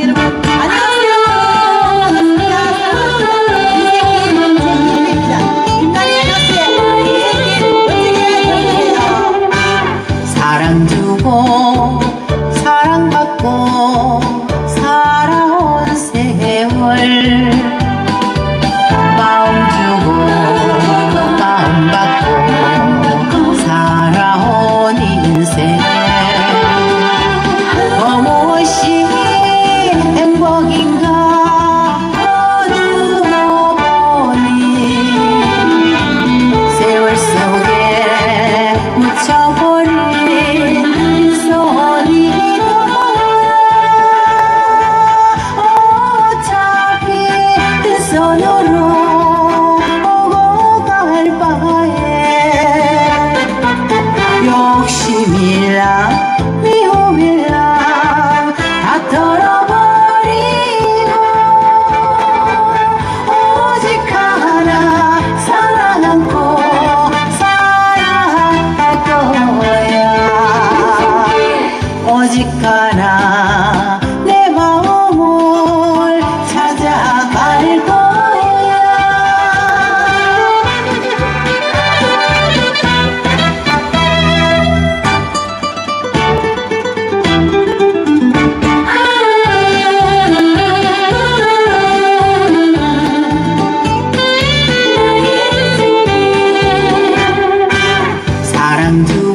안녕하세요, 사랑 주고 사랑받고 살아온 세월. 사랑주